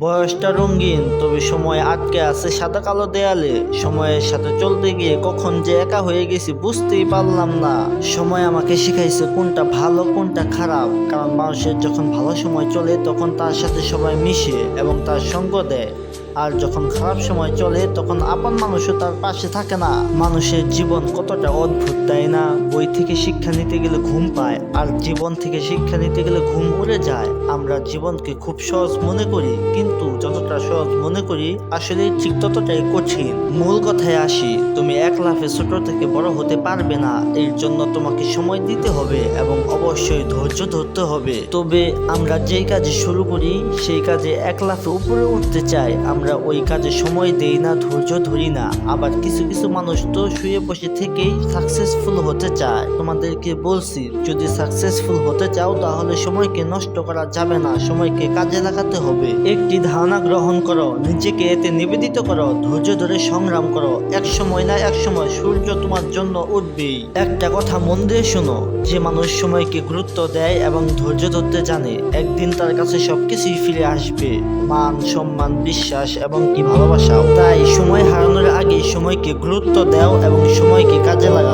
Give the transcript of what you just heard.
বয়সটা রঙিন, তবে সময় আটকে আছে সাদা কালো দেয়ালে। সময়ের সাথে চলতে গিয়ে কখন যে একা হয়ে গেছি বুঝতেই পারলাম না। সময় আমাকে শিখাইছে কোনটা ভালো, কোনটা খারাপ। কারণ মানুষের যখন ভালো সময় চলে, তখন তার সাথে সবাই মিশে এবং তার সঙ্গ দেয়। আর যখন খারাপ সময় চলে, তখন আপন মানুষও তার পাশে থাকে না। মানুষের জীবন কতটা অদ্ভুত, তাই না? বই থেকে শিক্ষা নিতে গেলে ঘুম পায়, আর জীবন থেকে শিক্ষা নিতে গেলে ঘুম উড়ে যায়। আমরা জীবনকে খুব সহজ মনে করি, কিন্তু যতটা সহজ মনে করি, আসলে ঠিক ততটাই কঠিন। মূল কথায় আসি, তুমি এক লাফে ছোট থেকে বড় হতে পারবে না। এর জন্য তোমাকে সময় দিতে হবে এবং অবশ্যই ধৈর্য ধরতে হবে। তবে আমরা যেই কাজে শুরু করি, সেই কাজে এক লাফে উপরে উঠতে চাই। আমরা ওই কাজে সময় দেই না, ধৈর্য ধরি না। আবার কিছু কিছু মানুষ তো শুয়ে বসে থেকেই সাকসেসফুল হতে চায়। তোমাদেরকে বলছি, যদি সাকসেসফুল হতে চাও, তাহলে সময়কে নষ্ট করা যাবে না। সময়কে কাজে লাগাতে হবে। একটি ধারণা গ্রহণ করো, নিজেকে এতে নিবেদিত করো, ধৈর্য ধরে সংগ্রাম করো। এক সময় না এক সময় সূর্য তোমার জন্য উঠবেই। একটা কথা মন দিয়ে শোনো, যে মানুষ সময়কে গুরুত্ব দেয় এবং ধৈর্য ধরতে জানে, একদিন তার কাছে সবকিছুই ফিরে আসবে। মান, সম্মান বিশ্বাস এবং কি ভালোবাসাও। তাই সময় হারানোর আগে সময়কে গুরুত্ব দাও এবং সময়কে কাজে লাগাও।